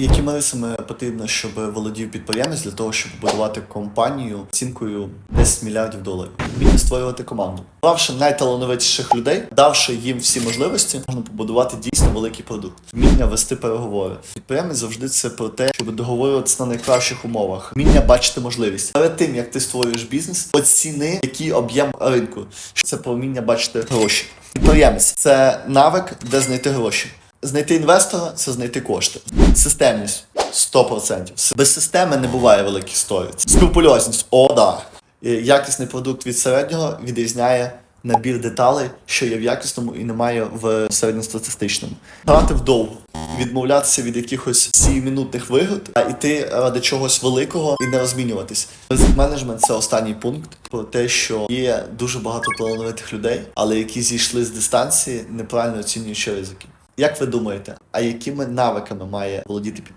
Якими рисами потрібно, щоб володів підприємець для того, щоб будувати компанію оцінкою 10 мільярдів доларів? Вміння створювати команду. Бравши найталановитіших людей, давши їм всі можливості, можна побудувати дійсно великий продукт. Вміння вести переговори. Підприємець завжди це про те, щоб договорюватися на найкращих умовах. Вміння бачити можливість. Перед тим як ти створюєш бізнес, оціни, який об'єм ринку. Це про вміння бачити гроші. Підприємець це навик, де знайти гроші. Знайти інвестора це знайти кошти. Системність 100%. Без системи не буває великих сторіц. Скрупульозність о, да. Якісний продукт від середнього відрізняє набір деталей, що є в якісному і немає в середньостатистичному. Грати вдовго, відмовлятися від якихось сіюмінутних вигод, а йти ради чогось великого і не розмінюватись. Ризик Менеджмент це останній пункт про те, що є дуже багато талановитих людей, але які зійшли з дистанції, неправильно оцінюючи ризики. Як ви думаєте, а якими навиками має володіти